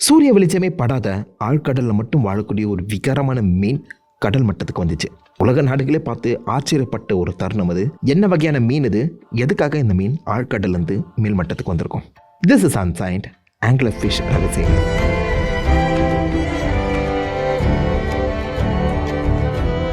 சூரிய வெளிச்சமே படாத ஆழ்கடலில் மட்டும் வாழக்கூடிய ஒரு விகாரமான மீன் கடல் மட்டத்துக்கு வந்துச்சு. உலக நாடுகளே பார்த்து ஆச்சரியப்பட்ட ஒரு தருணம் அது. என்ன வகையான மீன் இது? எதுக்காக இந்த மீன் ஆழ்கடல்லேருந்து மேல் மட்டத்துக்கு வந்திருக்கும்? This is ancient angler fish ரகசியம்.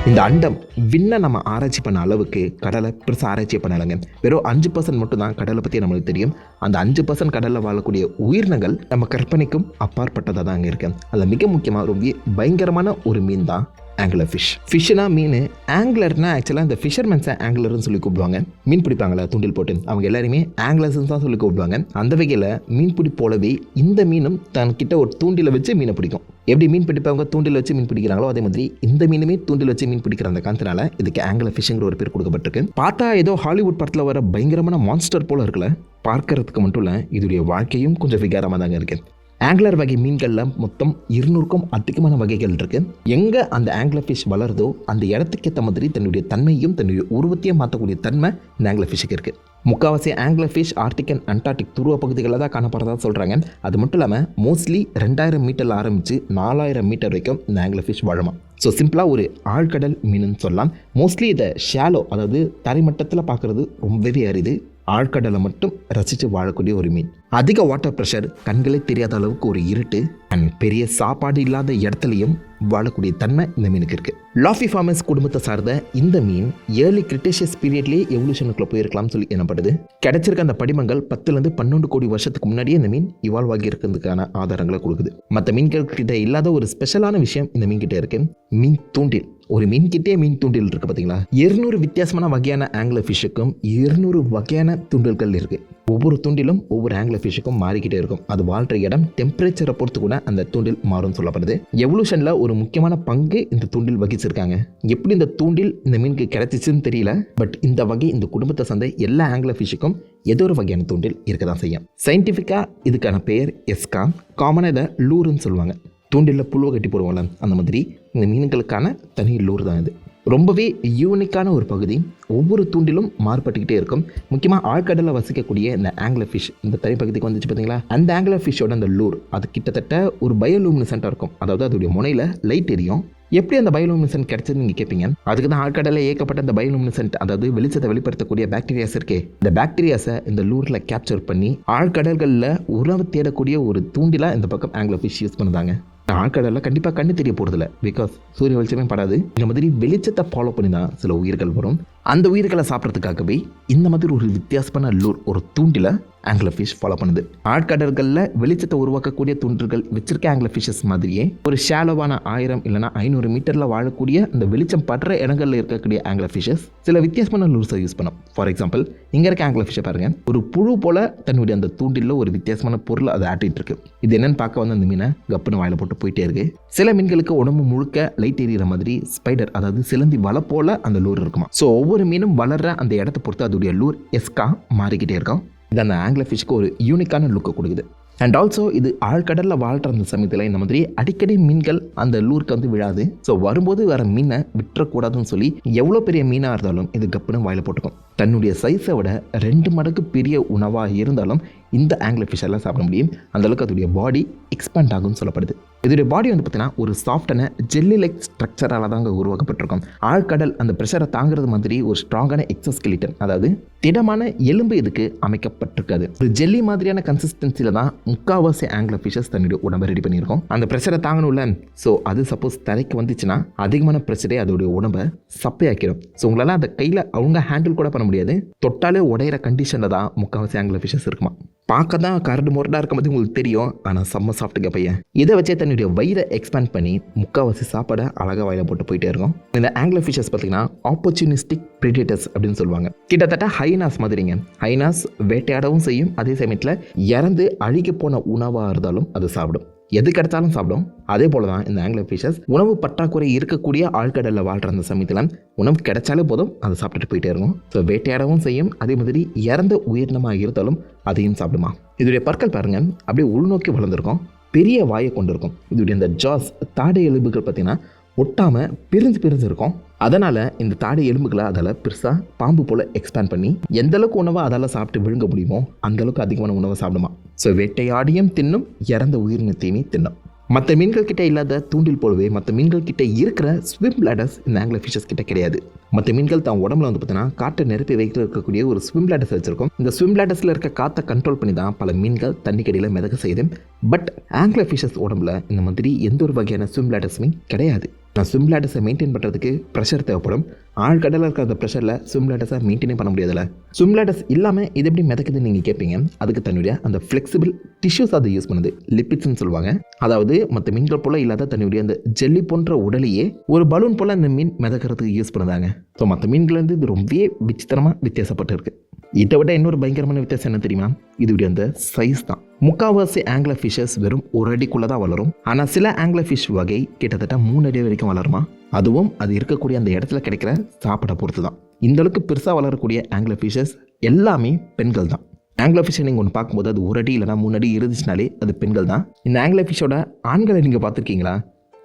இந்த அண்டம் விண்ணை நம்ம ஆராய்ச்சி பண்ண அளவுக்கு கடலை பெருசாக ஆராய்ச்சி பண்ணலைங்க. வெறும் அஞ்சு பர்சன்ட் மட்டும் தான் கடலை பற்றி நம்மளுக்கு தெரியும். அந்த அஞ்சு பர்சன்ட் கடலில் வாழக்கூடிய உயிரினங்கள் நம்ம கற்பனைக்கும் அப்பாற்பட்டதாக தான் அங்கே இருக்கு. அதில் மிக முக்கியமாக ரொம்ப பயங்கரமான ஒரு மீன் தான் ஆங்கிலர் ஃபிஷ் ஃபிஷ்னா மீன். ஆங்கிலர்னா ஆக்சுவலாக இந்த ஃபிஷர்மென்ஸை ஆங்கிலர்னு சொல்லி கூப்பிடுவாங்க. மீன் பிடிப்பாங்களா? தூண்டில் போட்டு. அவங்க எல்லாருமே ஆங்கிலர்ஸ் தான் சொல்லி கூப்பிடுவாங்க. அந்த வகையில் மீன் பிடி போலவே இந்த மீனும் தன்கிட்ட ஒரு தூண்டில வச்சு மீனை பிடிக்கும். எப்படி மீன் பிடிப்பவங்க தூண்டில் வச்சு மீன் பிடிக்கிறாங்களோ அதே மாதிரி இந்த மீனுமே தூண்டில் வச்சு மீன் பிடிக்கிற அந்த காரணத்தினால இதுக்கு ஆங்கில ஃபிஷ்ங்கிற ஒரு பேர் கொடுக்கப்பட்டிருக்கு. பார்த்தா ஏதோ ஹாலிவுட் படத்தில் வர பயங்கரமான மான்ஸ்டர் போல இருக்குல்ல? பார்க்கறதுக்கு மட்டும் இல்லை இதோடைய வாழ்க்கையும் கொஞ்சம் விகாரமாக தாங்க இருக்குது ஆங்கிலர் வகை மீன்களில் மொத்தம் இருநூறுக்கும் அதிகமான வகைகள் இருக்கு. எங்கே அந்த ஆங்கிலர் ஃபிஷ் வளருதோ அந்த இடத்துக்கு ஏற்ற மாதிரி தன்னுடைய தன்மையும் தன்னுடைய உருவத்தையும் மாற்றக்கூடிய தன்மை இந்த ஆங்கிலர் ஃபிஷ்ஷுக்கு இருக்குது முக்கால்வாசி angler fish arctic and antarctic துருவ பகுதிகளில் தான் காணப்படுறதா சொல்கிறாங்க அது மட்டும் இல்லாமல் மோஸ்ட்லி ரெண்டாயிரம் மீட்டரில் ஆரம்பித்து நாலாயிரம் மீட்டர் வரைக்கும் இந்த ஆங்கிலர் ஃபிஷ் வாழுமா. ஸோ சிம்பிளாக ஒரு ஆழ்கடல் மீனுன்னு சொல்லலாம். மோஸ்ட்லி இதை ஷாலோ அதாவது தரைமட்டத்தில் பார்க்குறது ரொம்பவே அரிது. ஆழ்கடலை மட்டும் ரசித்து வாழக்கூடிய ஒரு மீன். அதிக வாட்டர் ப்ரெஷர் கண்களே தெரியாத அளவுக்கு ஒரு இருட்டு அண்ட் பெரிய சாப்பாடு இல்லாத இடத்துலையும் வாழக்கூடிய தன்மை இந்த மீனுக்கு இருக்குது லாஃபி ஃபார்மஸ் குடும்பத்தை சார்ந்த இந்த மீன் ஏர்லி கிரிட்டேஷியஸ் பீரியட்லேயே எவல்யூஷனுக்குள்ள போயிருக்கலாம்னு சொல்லி எனப்படுது கிடைச்சிருக்க அந்த படிமங்கள் பத்துலேருந்து பன்னெண்டு கோடி வருஷத்துக்கு முன்னாடியே இந்த மீன் இவால்வ் ஆகி இருக்கிறதுக்கான ஆதாரங்களை கொடுக்குது. மற்ற மீன்கள் கிட்ட இல்லாத ஒரு ஸ்பெஷலான விஷயம் இந்த மீன் கிட்ட இருக்கு. மீன் தூண்டில். ஒரு மீன் கிட்டே மீன் தூண்டில் இருக்கு பார்த்தீங்களா இருநூறு வித்தியாசமான வகையான ஆங்கில ஃபிஷ்ஷுக்கும் இருநூறு வகையான தூண்டில்கள் இருக்கு. ஒவ்வொரு தூண்டிலும் ஒவ்வொரு ஆங்கில ஃபிஷ்ஷுக்கும் மாறிக்கிட்டே இருக்கும். அது வாழ்கிற இடம் டெம்பரேச்சரை பொறுத்து கூட அந்த தூண்டில் மாறும் சொல்லப்படுது. எவல்யூஷனில் ஒரு முக்கியமான பங்கு இந்த தூண்டில் வகிச்சிருக்காங்க. எப்படி இந்த தூண்டில் இந்த மீனுக்கு கிடைச்சிச்சுன்னு தெரியல பட் இந்த வகை இந்த குடும்பத்தை சந்தை எல்லா ஆங்கில ஃபிஷ்ஷுக்கும் ஏதோ ஒரு வகையான தூண்டில் இருக்க தான் செய்யும். சயின்டிஃபிக்காக இதுக்கான பெயர் எஸ்காம் காமனாக இதை லூருன்னு சொல்லுவாங்க. தூண்டிலில் புழுவை கட்டி போடுவோம்ல அந்த மாதிரி இந்த மீன்களுக்கான தனி லூர் தான் இது. ரொம்பவே யூனிக்கான ஒரு பகுதி. ஒவ்வொரு தூண்டிலும் மாறுபட்டுக்கிட்டே இருக்கும். முக்கியமாக ஆழ்கடலில் வசிக்கக்கூடிய இந்த ஆங்கில ஃபிஷ் இந்த தனிப்பகுதிக்கு வந்துச்சு பார்த்தீங்களா அந்த ஆங்கில ஃபிஷ்ஷோட அந்த லூர் அது கிட்டத்தட்ட ஒரு பயோலூமினிசென்ட்டாக இருக்கும். அதாவது அதோடைய முனையில் லைட் எரியும். எப்படி அந்த பயோலூமினிசென்ட் கிடைச்சது நீங்கள் கேட்பீங்க அதுக்கு தான் ஆழ்கடலில் ஏற்கப்பட்ட அந்த பயோலூமினிசென்ட் அதாவது வெளிச்சத்தை வெளிப்படுத்தக்கூடிய பாக்டீரியாஸ் இருக்கே. இந்த பாக்டீரியாஸை இந்த லூரில் கேப்சர் பண்ணி ஆழ்கடல்களில் உறவு தேடக்கூடிய ஒரு தூண்டிலாக இந்த பக்கம் ஆங்கில ஃபிஷ் யூஸ் பண்ணுறாங்க ஆழ்கடலில் கண்டிப்பாக கண்ணு தெரிய போகிறதில்ல பிகாஸ் சூரிய வெளிச்சமே படாது. இந்த மாதிரி வெளிச்சத்தை ஃபாலோ பண்ணி தான் சில உயிர்கள் வரும். அந்த உயிர்களை சாப்பிட்றதுக்காகவே இந்த மாதிரி ஒரு வித்தியாசமான லூர் ஒரு தூண்டில் ஆங்கில ஃபிஷ் ஃபாலோ பண்ணுது. ஆட்கடல்களில் வெளிச்சத்தை உருவாக்கக்கூடிய தூண்டுகள் வச்சிருக்க ஆங்கில ஃபிஷஸ் மாதிரியே ஒரு ஷாலோவான ஆயிரம் இல்லைனா ஐநூறு மீட்டரில் வாழக்கூடிய அந்த வெளிச்சம் படுற இடங்களில் இருக்கக்கூடிய ஆங்கில ஃபிஷஸ் சில வித்தியாசமான லூர்ஸை யூஸ் பண்ணும். ஃபார் எக்ஸாம்பிள் இங்கே இருக்க ஆங்கில ஃபிஷை பாருங்க. ஒரு புழு போல தன்னுடைய அந்த தூண்டிலில் ஒரு வித்தியாசமான பொருள் அதை ஆட்டிகிட்டு இருக்கு. இது என்னன்னு பார்க்க வந்து அந்த மீனை கப்புன்னு வாயில் போட்டு போயிட்டே இருக்கு. சில மீன்களுக்கு உடம்பு முழுக்க லைட் எரியிற மாதிரி ஸ்பைடர் அதாவது சிலந்தி வலை போல அந்த லூர் இருக்குமா? ஸோ ஒவ்வொரு மீனும் வளர்ற அந்த இடத்த பொறுத்து அதோடைய லூர் எஸ்கா மாறிக்கிட்டே இருக்கும். இது அந்த ஆங்கில ஃபிஷ்க்கு ஒரு யூனிக்கான லுக்கை கொடுக்குது. அண்ட் ஆல்சோ இது ஆழ்கடலில் வாழ்கிற அந்த சமயத்தில் இந்த மாதிரி அடிக்கடி மீன்கள் அந்த லூருக்கு வந்து விழாது. ஸோ வரும்போது வர மீனை விட்டுறக்கூடாதுன்னு சொல்லி எவ்வளோ பெரிய மீனாக இருந்தாலும் இது கப்புன்னு வாயில் போட்டுக்கும். தன்னுடைய சைஸை விட ரெண்டு மடங்கு பெரிய உணவாக இருந்தாலும் இந்த ஆங்கில ஃபிஷ்ஷெல்லாம் சாப்பிட முடியும். அந்தளவுக்கு அதோடைய பாடி எக்ஸ்பேண்ட் ஆகும்னு சொல்லப்படுது. இதோடைய பாடி வந்து பார்த்தீங்கன்னா ஒரு சாஃப்டான ஜெல்லி லைக் ஸ்ட்ரக்சரால் தாங்க உருவாக்கப்பட்டிருக்கும். ஆழ்கடல் அந்த ப்ரெஷரை தாங்குறது மாதிரி ஒரு ஸ்ட்ராங்கான எக்ஸஸ்கெலிட்டன் அதாவது திடமான எலும்பு இதுக்கு அமைக்கப்பட்டிருக்காது. ஒரு ஜெல்லி மாதிரியான கன்சிஸ்டன்சியில் தான் முக்காவாசி ஆங்கில ஃபிஷஸ் தன்னுடைய உடம்பை ரெடி பண்ணியிருக்கோம். அந்த ப்ரெஷரை தாங்கணும்ல ஸோ அது சப்போஸ் தரைக்கு வந்துச்சுன்னா அதிகமான ப்ரெஷரே அதோடைய உடம்பை சப்பையாக்கிடும் ஸோ உங்களால் அதை கையில் அவங்க ஹேண்டில் கூட பண்ண முடியாது. தொட்டாலே உடையிற கண்டிஷனில் தான் முக்கால்வாசி ஆங்கில ஃபிஷஸ் இருக்குமா. பார்க்க தான் கரடு முரடாக இருக்க பற்றி உங்களுக்கு தெரியும். ஆனால் செம்ம சாப்பிட்டுங்க பையன். இதை வச்சே தன்னுடைய வயிறை எக்ஸ்பேண்ட் பண்ணி முக்கால்வாசி சாப்பாடை அழகாக வாயில போட்டு போயிட்டே இருக்கும். இந்த ஆங்கில ஃபிஷஸ் பார்த்தீங்கன்னா ஆப்பர்ச்சுனிஸ்டிக் ப்ரிடேட்டர்ஸ் அப்படின்னு சொல்லுவாங்க. கிட்டத்தட்ட ஹைனாஸ் மாதிரிங்க. ஹைனாஸ் வேட்டையாடவும் செய்யும். அதே சமயத்தில் இறந்து அழுகி போன உணவாக இருந்தாலும் அது சாப்பிடும். எது கிடைச்சாலும் சாப்பிடும். அதே போல தான் இந்த ஆங்கில ஃபிஷஸ் உணவு பற்றாக்குறை இருக்கக்கூடிய ஆழ்கடலில் வாழ்கிற அந்த சமயத்தில் உணவு கிடைச்சாலே போதும் அதை சாப்பிட்டுட்டு போயிட்டே இருக்கும் ஸோ வேட்டையாடவும் செய்யும் அதே மாதிரி இறந்த உயிரினமாக இருந்தாலும் அதையும் சாப்பிடுமா. இதோடைய பற்கள் பாருங்கள் அப்படியே உள்நோக்கி வளர்ந்துருக்கும் பெரிய வாயை கொண்டிருக்கும். இதோடைய இந்த ஜாஸ் தாடை எலும்புகள் பார்த்தீங்கன்னா ஒட்டாமல் பிரிஞ்சு பிரிஞ்சு இருக்கும். அதனால் இந்த தாடை எலும்புகளை அதால் பெருசாக பாம்பு போல் எக்ஸ்பேண்ட் பண்ணி எந்த அளவுக்கு உணவை அதால் சாப்பிட்டு விழுங்க முடியுமோ அந்த அளவுக்கு அதிகமான உணவை சாப்பிடுமா ஸோ வேட்டையாடியும் தின்னும் இறந்த உயிரினத்தையுமே தின்னும். மற்ற மீன்கள் கிட்ட இல்லாத தூண்டில் போலவே மற்ற மீன்கள் கிட்ட இருக்கிற ஸ்விம் லேடர்ஸ் இந்த ஆங்கில ஃபிஷஸ் கிட்ட கிடையாது. மற்ற மீன்கள் தான் உடம்புல வந்து பார்த்தீங்கன்னா காற்றை நிரப்பி வைக்கிற இருக்கக்கூடிய ஒரு ஸ்விம் லேடர்ஸ் வச்சிருக்கும். இந்த ஸ்விம் லேடர்ஸில் இருக்க காற்றை கண்ட்ரோல் பண்ணி தான் பல மீன்கள் தண்ணிக்கடியில் மிதக்க செய்யுது. பட் ஆங்கில ஃபிஷஸ் உடம்புல இந்த மாதிரி எந்த ஒரு வகையான ஸ்விம் லேடர்ஸுமே கிடையாது. நான் ஸ்விம் லேடர்ஸை மெயின்டைன் பண்ணுறதுக்கு ப்ரெஷர் தேவைப்படும். ஆழ்கடலில் இருக்கிற அந்த ப்ரெஷரில் ஸ்விம் லேட்டஸை மெயின்டைனே பண்ண முடியாதுல்ல. ஸ்விம் லேடர்ஸ் இல்லாமல் இது எப்படி மிதக்குதுன்னு நீங்கள் கேட்பீங்க அதுக்கு தன்னுடைய அந்த ஃப்ளெக்சிபிள் டிஷ்யூஸ் அதை யூஸ் பண்ணுது. லிப்பிட்ஸ்னு சொல்லுவாங்க. அதாவது மற்ற மீன்கள் போல் இல்லாத தன்னுடைய அந்த ஜெல்லி போன்ற உடலையே ஒரு பலூன் போல் அந்த மீன் மிதக்கிறதுக்கு யூஸ் பண்ணுதாங்க. ஸோ மற்ற மீன்கள்லேருந்து இது ரொம்பவே விசித்திரமாக வித்தியாசப்பட்டு இருக்குது இதை விட இன்னொரு பயங்கரமான வித்தியாசம் என்ன தெரியுமா? இதுடைய அந்த சைஸ் தான். முக்கால்வாசி ஆங்கில ஃபிஷஸ் வெறும் ஒரு அடிக்குள்ளே தான் வளரும். ஆனால் சில ஆங்கில ஃபிஷ் வகை கிட்டத்தட்ட மூணு அடி வரைக்கும் வளருமா? அதுவும் அது இருக்கக்கூடிய அந்த இடத்துல கிடைக்கிற சாப்பிட பொறுத்து தான். இந்த அளவுக்கு பெருசாக வளரக்கூடிய ஆங்கில ஃபிஷஸ் எல்லாமே பெண்கள் தான். ஆங்கில ஃபிஷ்ஷை நீங்கள் ஒன்று பார்க்கும்போது அது ஒரு அடி இல்லைனா மூணு அடி இருந்துச்சுனாலே அது பெண்கள் தான். இந்த ஆங்கில ஃபிஷ்ஷோட ஆண்களை நீங்கள் பார்த்துருக்கீங்களா?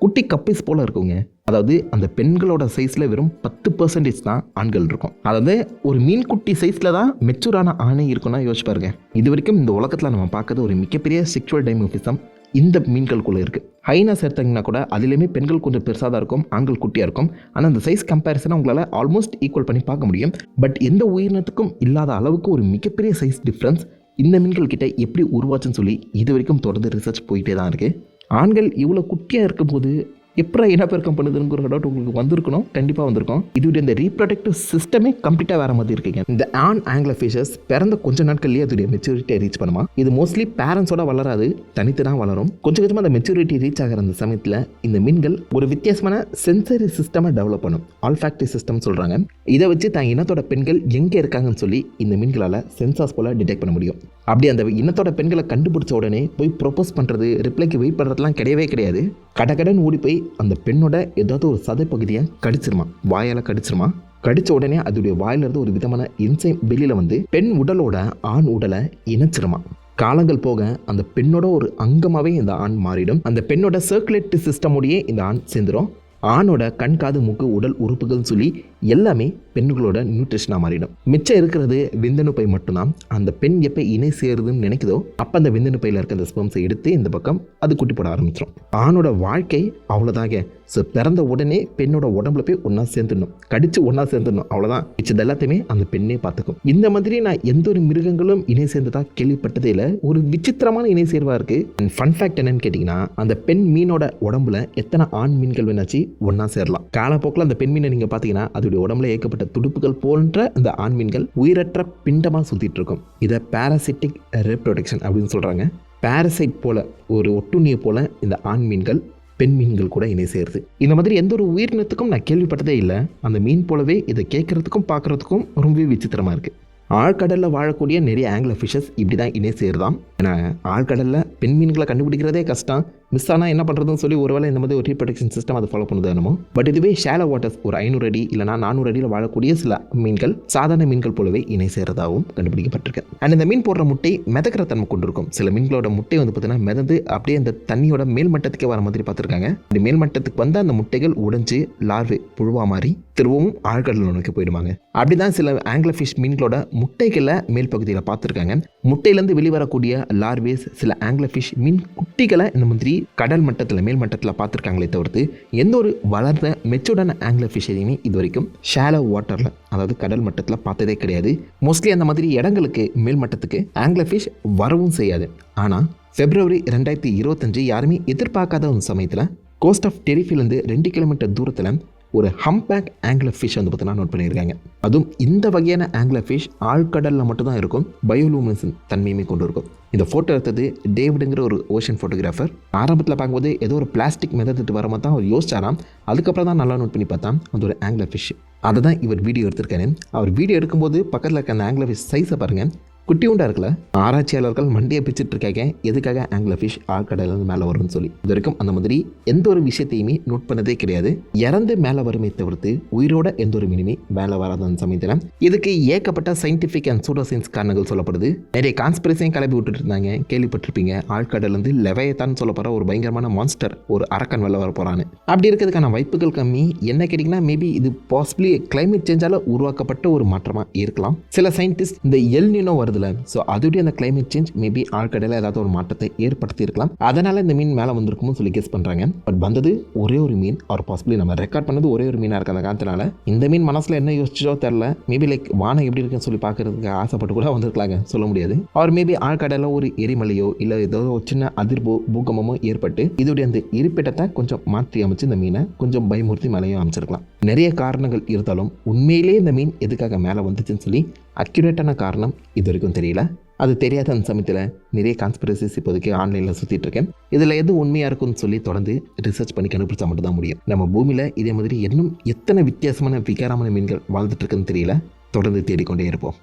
குட்டி கப்பீஸ் போல் இருக்குங்க. அதாவது அந்த பெண்களோட சைஸில் வெறும் பத்து பர்சன்டேஜ் தான் ஆண்கள் இருக்கும். அதாவது ஒரு மீன் குட்டி சைஸில் தான் மெச்சூரான ஆணை இருக்குன்னா யோசிச்சு பாருங்க. இது வரைக்கும் இந்த உலகத்தில் நம்ம பார்க்கறது ஒரு மிகப்பெரிய செக்ஷுவல் டைமோஃபிசம் இந்த மீன்களுக்குள்ளே இருக்குது ஹைனாஸ் எடுத்தீங்கன்னா கூட அதுலேயுமே பெண்கள் கொஞ்சம் பெருசாக தான் இருக்கும் ஆண்கள் குட்டியாக இருக்கும். ஆனால் அந்த சைஸ் கம்பேரிசனை உங்களால் ஆல்மோஸ்ட் ஈக்குவல் பண்ணி பார்க்க முடியும். பட் எந்த உயிரினத்துக்கும் இல்லாத அளவுக்கு ஒரு மிகப்பெரிய சைஸ் டிஃப்ரென்ஸ் இந்த மீன்கள் கிட்ட எப்படி உருவாச்சுன்னு சொல்லி இது வரைக்கும் தொடர்ந்து ரிசர்ச் போயிட்டே தான் இருக்குது ஆண்கள் இவ்வளோ குட்டியாக இருக்கும்போது எப்படா இனப்பெருக்கம் பண்ணுதுங்கிற டவுட் உங்களுக்கு வந்திருக்கணும். கண்டிப்பாக வந்திருக்கும். இதோடைய இந்த ரீப்ரொடக்டிவ் சிஸ்டமே கம்ப்ளீட்டாக வேற மாதிரி இருக்குங்க. இந்த ஆன் ஆங்கில ஃபிஷஸ் பிறந்த கொஞ்ச நாட்கள்லேயே அதோடைய மெச்சூரிட்டியை ரீச் பண்ணுமா? இது மோஸ்ட்லி பேரண்ட்ஸோட வளராது தனித்து தான் வளரும். கொஞ்சம் கொஞ்சமாக அந்த மெச்சூரிட்டி ரீச் ஆகிற அந்த சமயத்தில் இந்த மீன்கள் ஒரு வித்தியாசமான சென்சரி சிஸ்டமை டெவலப் பண்ணும். ஆல்ஃபேக்டி சிஸ்டம் சொல்கிறாங்க இதை வச்சு தான் இனத்தோட பெண்கள் எங்கே இருக்காங்கன்னு சொல்லி இந்த மீன்களால் சென்சார்ஸ் போல் டிடெக்ட் பண்ண முடியும். அப்படி அந்த இனத்தோட பெண்களை கண்டுபிடிச்ச உடனே போய் ப்ரொப்போஸ் பண்ணுறது ரிப்ளைக்கு வெயிட் பண்ணுறதுலாம் கிடையவே கிடையாது. கடகடன் ஓடி போய் அந்த பெண்ணோட ஏதாவது ஒரு சதை பகுதியை கடிச்சிருமா? வாயால் கடிச்சிருமா? கடிச்ச உடனே அதோடைய வாயிலிருந்து ஒரு விதமான இன்சைம் வெளியில் வந்து பெண் உடலோட ஆண் உடலை இணைச்சிருமா? காலங்கள் போக அந்த பெண்ணோட ஒரு அங்கமாகவே இந்த ஆண் மாறிடும். அந்த பெண்ணோட சர்க்குலேட்டரி சிஸ்டமோடையே இந்த ஆண் சேர்ந்துடும் ஆணோட கண் காது மூக்கு உடல் உறுப்புகள் சொல்லி எல்லாமே பெண்களோட நியூட்ரிஷனாக மாறிடும். மிச்சம் இருக்கிறது விந்தணுப்பை மட்டும்தான். அந்த பெண் எப்போ இணை சேருதுன்னு நினைக்குதோ அப்போ அந்த விந்தணுப்பையில் இருக்க அந்த ஸ்பெம்ஸை எடுத்து இந்த பக்கம் அது குட்டி போட ஆரம்பிச்சிடும் ஆணோட வாழ்க்கை அவ்வளோதாங்க ஸோ பிறந்த உடனே பெண்ணோட உடம்புல போய் ஒன்றா சேர்ந்துடணும். கடிச்சு ஒன்றா சேர்ந்துடணும். அவ்வளோதான் மிச்சது எல்லாத்தையுமே அந்த பெண்ணே பார்த்துக்கும். இந்த மாதிரி நான் எந்த ஒரு மிருகங்களும் இணை சேர்ந்ததாக கேள்விப்பட்டதே இல்லை. ஒரு விசித்திரமான இணை சேர்வாக இருக்குது அண்ட் ஃபன் ஃபேக்ட் என்னன்னு கேட்டிங்கன்னா அந்த பெண் மீனோட உடம்புல எத்தனை ஆண் மீன்கள் வேணாச்சு? ஒன்றா சேரலாம். காலப்போக்கில் அந்த பெண் மீனை நீங்கள் பார்த்தீங்கன்னா அதோடைய உடம்புல ஏற்கப்பட்ட துடுப்புகள் போன்ற அந்த ஆண் மீன்கள் உயிரற்ற பிண்டமாக சுற்றிட்டு இருக்கும் இதை பேராசிட்டிக் ரெப்ரொடக்ஷன் அப்படின்னு சொல்கிறாங்க பேரசைட் போல ஒரு ஒட்டுண்ணியை போல இந்த ஆண் மீன்கள் பெண் மீன்கள் கூட இணை சேருது. இந்த மாதிரி எந்த ஒரு உயிரினத்துக்கும் நான் கேள்விப்பட்டதே இல்லை. அந்த மீன் போலவே இதை கேட்குறதுக்கும் பார்க்குறதுக்கும் ரொம்பவே விசித்திரமாக இருக்குது ஆழ்கடலில் வாழக்கூடிய நிறைய ஆங்கில ஃபிஷஸ் இப்படி தான் இணை சேருதான் ஏன்னா ஆழ்கடலில் பெண் மீன்களை கண்டுபிடிக்கிறதே கஷ்டம். மிஸ் ஆனால் என்ன பண்ணுறதுன்னு சொல்லி ஒருவேளை இந்த மாதிரி ஒரு ரீப்ரொடக்ஷன் சிஸ்டம் அதை ஃபாலோ பண்ணுது என்னமோ? பட் இதுவே ஷேலோ வாட்டர்ஸ் ஒரு ஐநூறு அடி இல்லைனா நானூறு அடியில் வாழக்கூடிய சில மீன்கள் சாதாரண மீன்கள் போலவே இணை சேர்றதாகவும் கண்டுபிடிக்கப்பட்டிருக்கு. அண்ட் இந்த மீன் போடுற முட்டை மிதக்கிற தன்மை கொண்டிருக்கும். சில மீன்களோட முட்டை வந்து பார்த்தீங்கன்னா மிதந்து அப்படியே அந்த தண்ணியோட மேல்மட்டத்துக்கே வர மாதிரி பார்த்துருக்காங்க. இந்த மேல் மட்டத்துக்கு வந்து அந்த முட்டைகள் உடைஞ்சு லார்வே புழுவா மாறி திரும்பவும் ஆழ்கடல் நோக்கி போயிடுவாங்க. அப்படிதான் சில ஆங்கில ஃபிஷ் மீன்களோட முட்டைகளை மேல் பகுதியில் பார்த்துருக்காங்க. முட்டையிலேருந்து வெளிவரக்கூடிய லார்வேஸ் சில ஆங்கில ஃபிஷ் மீன் குட்டிகளை இந்த மாதிரி கடல் மட்டத்தில் மேல் மட்டத்தில் பார்த்துருக்காங்களே தவிர்த்து எந்த ஒரு வளர்ந்த மெச்சூர்டான ஆங்கில ஃபிஷரையுமே இது வரைக்கும் ஷேலோ வாட்டரில் அதாவது கடல் மட்டத்தில் பார்த்ததே கிடையாது. மோஸ்ட்லி அந்த மாதிரி இடங்களுக்கு மேல் மட்டத்துக்கு ஆங்கில ஃபிஷ் வரவும் செய்யாது. ஆனால் பிப்ரவரி ரெண்டாயிரத்தி இருபத்தஞ்சு யாருமே எதிர்பார்க்காத ஒரு சமயத்தில் கோஸ்ட் ஆஃப் டெரிஃபிலேருந்து ரெண்டு கிலோமீட்டர் தூரத்தில் ஒரு ஹம்பேக் ஆங்கில ஃபிஷ் வந்து பார்த்தீங்கன்னா நோட் பண்ணியிருக்காங்க. அதுவும் இந்த வகையான ஆங்கில ஃபிஷ் ஆழ்கடலில் மட்டும்தான் இருக்கும் பயோலூமினசன் தன்மையுமே கொண்டு இருக்கும். இந்த ஃபோட்டோ எடுத்தது டேவிடுங்கிற ஒரு ஓஷன் ஃபோட்டோகிராஃபர் ஆரம்பத்தில் பார்க்கும்போது ஏதோ ஒரு பிளாஸ்டிக் மெதத்துட்டு வர மாதிரி தான் அவர் யோசிச்சாராம். அதுக்கப்புறம் தான் நல்லா நோட் பண்ணி பார்த்தா அது ஒரு ஆங்கில ஃபிஷ் அதை தான் இவர் வீடியோ எடுத்திருக்காரு. அவர் வீடியோ எடுக்கும்போது பக்கத்தில் இருக்க அந்த ஆங்கில ஃபிஷ் சைஸை பாருங்கள் குட்டி உண்டா இருக்குல்ல? ஆராய்ச்சியாளர்கள் மண்டியை பிச்சுட்டு இருக்காங்க. எதுக்காக ஆங்கில ஃபிஷ் ஆழ்கடலேருந்து மேலே வரும்னு சொல்லி. இது வரைக்கும் அந்த மாதிரி எந்த ஒரு விஷயத்தையுமே நோட் பண்ணதே கிடையாது. இறந்து மேலே வருமே தவிர்த்து உயிரோட எந்த ஒரு மீனுமே மேலே வராத அந்த சமயத்தில். இதுக்கு ஏகப்பட்ட சயின்டிஃபிக் அண்ட் சூடோ சயின்ஸ் காரணங்கள் சொல்லப்படுது. நிறைய கான்ஸ்பிரசியும் கிளப்பி விட்டுட்டு இருந்தாங்க. கேள்விப்பட்டிருப்பீங்க. ஆழ்கடலேருந்து லெவையத்தான் சொல்லப்படுற ஒரு பயங்கரமான மான்ஸ்டர் ஒரு அரக்கன் வெளில வர போகிறான்னு அப்படி இருக்கிறதுக்கான வாய்ப்புகள் கம்மி. என்ன கேட்டிங்கன்னா மேபி இது பாசிபிளி கிளைமேட் சேஞ்சால் உருவாக்கப்பட்ட ஒரு மாற்றமாக இருக்கலாம். சில சயின்டிஸ்ட் இந்த எல் நினோ வருதுல ஸோ அதோடைய அந்த கிளைமேட் சேஞ்ச் மேபி ஆழ்கடலில் ஏதாவது ஒரு மாற்றத்தை ஏற்படுத்தி இருக்கலாம் அதனால இந்த மீன் மேலே வந்திருக்கும்னு சொல்லி கெஸ் பண்ணுறாங்க பட் வந்தது ஒரே ஒரு மீன் அவர் பாசிபிளி நம்ம ரெக்கார்ட் பண்ணது ஒரே ஒரு மீனாக இருக்க அந்த காலத்தினால. இந்த மீன் மனசில் என்ன யோசிச்சோ தெரில மேபி லைக் வானம் எப்படி இருக்குன்னு சொல்லி பார்க்கறதுக்கு ஆசைப்பட்டு கூட வந்திருக்கலாங்க சொல்ல முடியாது. அவர் மேபி ஆழ்கடலில் ஒரு எரிமலையோ இல்லை ஏதோ ஒரு சின்ன அதிர்வோ பூகம்பமோ ஏற்பட்டு இதோடைய அந்த இருப்பிடத்தை கொஞ்சம் மாற்றி அமைச்சு இந்த மீனை கொஞ்சம் பயமுறுத்தி மேலேயும் அமைச்சிருக்கலாம். நிறைய காரணங்கள் இருந்தாலும் உண்மையிலேயே இந்த மீன் எதுக்காக மேலே வந்துச்சுன்னு சொல்லி அக்யூரேட்டான காரணம் இது வரைக்கும் தெரியல. அது தெரியாத அந்த சமயத்தில் நிறைய கான்ஸ்பிரசிஸ் இப்போதைக்கு ஆன்லைனில் சுற்றிட்டு இருக்கேன். இதில் எது உண்மையாக இருக்கும்னு சொல்லி தொடர்ந்து ரிசர்ச் பண்ணி கண்டுபிடிச்சா மட்டும் தான் முடியும். நம்ம பூமியில் இதே மாதிரி இன்னும் எத்தனை வித்தியாசமான விகாரமான மீன்கள் வாழ்ந்துட்டு இருக்குன்னு தெரியல. தொடர்ந்து தேடிக்கொண்டே இருப்போம்.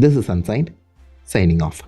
This is ancient signing off